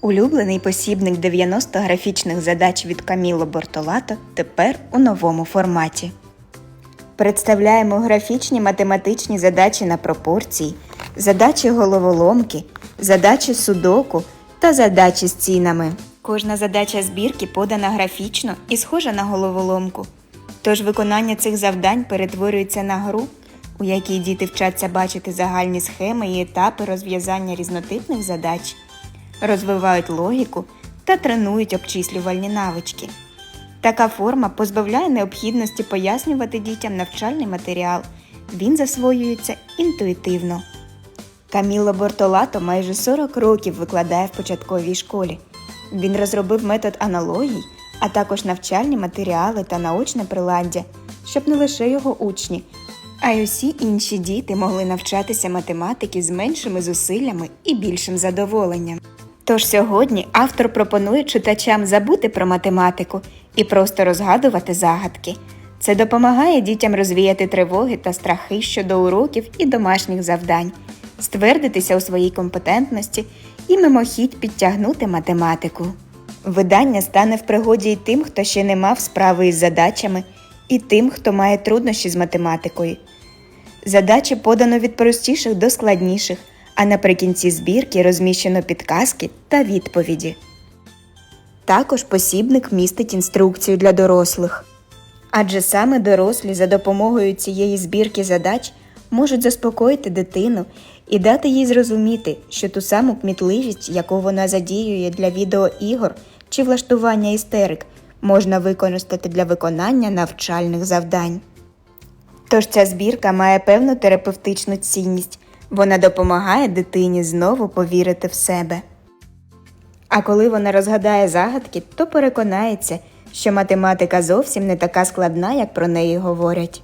Улюблений посібник 90 графічних задач від Каміло Бортолато тепер у новому форматі. Представляємо графічні математичні задачі на пропорції, задачі головоломки, задачі судоку та задачі з цінами. Кожна задача збірки подана графічно і схожа на головоломку. Тож виконання цих завдань перетворюється на гру, у якій діти вчаться бачити загальні схеми і етапи розв'язання різнотипних задач, розвивають логіку та тренують обчислювальні навички. Така форма позбавляє необхідності пояснювати дітям навчальний матеріал. Він засвоюється інтуїтивно. Каміло Бортолато майже 40 років викладає в початковій школі. Він розробив метод аналогій, а також навчальні матеріали та наочне приладдя, щоб не лише його учні, а й усі інші діти могли навчатися математики з меншими зусиллями і більшим задоволенням. Тож сьогодні автор пропонує читачам забути про математику і просто розгадувати загадки. Це допомагає дітям розвіяти тривоги та страхи щодо уроків і домашніх завдань, ствердитися у своїй компетентності і мимохідь підтягнути математику. Видання стане в пригоді й тим, хто ще не мав справи із задачами, і тим, хто має труднощі з математикою. Задачі подано від простіших до складніших, а наприкінці збірки розміщено підказки та відповіді. Також посібник містить інструкцію для дорослих. Адже саме дорослі за допомогою цієї збірки задач можуть заспокоїти дитину і дати їй зрозуміти, що ту саму кмітливість, яку вона задіює для відеоігор чи влаштування істерик, можна використати для виконання навчальних завдань. Тож ця збірка має певну терапевтичну цінність, вона допомагає дитині знову повірити в себе. А коли вона розгадає загадки, то переконається, що математика зовсім не така складна, як про неї говорять.